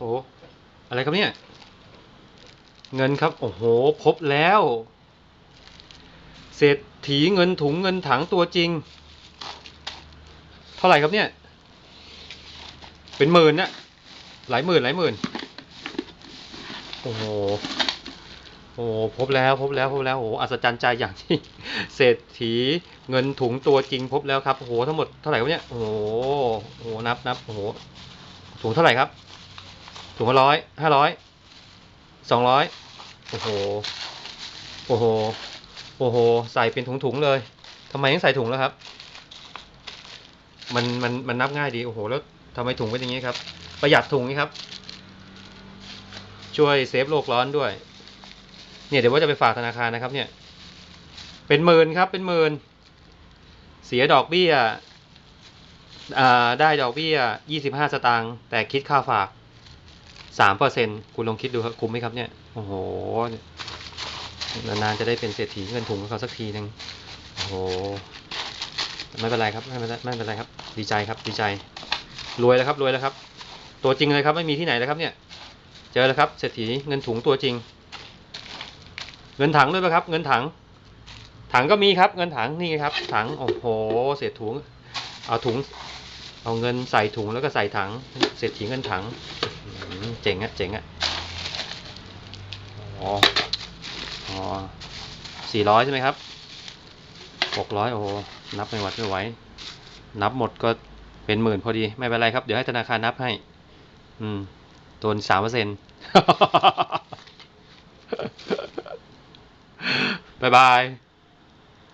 โอ้อะไรครับเนี่ย เงินครับ โอ้โห พบแล้วเศรษฐีเงินถุงเงินถังตัวจริง เท่าไหร่ครับเนี่ย เป็นหมื่นนะหลายหมื่นหลายหมื่น โอ้โหโอ้โหพบแล้วพบแล้วพบแล้วโอ้โหอัศจรรย์ใจอย่างที่เศรษฐีเงินถุงตัวจริงพบแล้วครับโอ้โหทั้งหมดเท่าไหร่ครับเนี่ยโอ้โหโอ้โหนับนับโอ้โหถุงเท่าไหร่ครับ ถุงละร้อยห้าร้อยสองร้อยโอ้โห โอ้โห โอ้โห ใส่เป็นถุงๆเลยทำไมต้องใส่ถุงแล้วครับ มันมันมันนับง่ายดีโอ้โห แล้วทำไมถุงเป็นอย่างนี้ครับ ประหยัดถุงนี่ครับ ช่วยเซฟโลกร้อนด้วย เนี่ยเดี๋ยวว่าจะไปฝากธนาคารนะครับ เนี่ย เป็นหมื่นครับ เป็นหมื่นเสียดอกเบี้ยอ่าได้ดอกเบี้ยยี่สิบห้าสตางค์แต่คิดค่าฝาก สามเปอร์เซ็นคุณลองคิดดูครับคุ้มไหมครับเนี่ยโอ้โหนานๆจะได้เป็นเศรษฐีเงินถุงกับเขาสักทีหนึ่งโอ้โหไม่เป็นไรครับไม่เป็นไรไม่เป็นไรครับ ดีใจครับดีใจ รวยแล้วครับรวยแล้วครับ ตัวจริงเลยครับไม่มีที่ไหนแล้วครับเนี่ย เจอแล้วครับเศรษฐีเงินถุงตัวจริง เงินถังด้วยไหมครับ เงินถัง ถังก็มีครับเงินถังนี่ไงครับ ถังโอ้โหเศษถุงเอาถุง เอาเงินใส่ถุงแล้วก็ใส่ถัง เศรษฐีเงินถัง เจ๋งอะเจ๋งอะอ๋ออ๋อสี่ร้อยใช่ไหมครับหกร้อยโอ้โหนับไม่หวัดไม่ไหวนับหมดก็เป็นหมื่นพอดีไม่เป็นไรครับ เดี๋ยวให้ธนาคารนับให้ อืมโดนสามเปอร์เซ็นต์บายบาย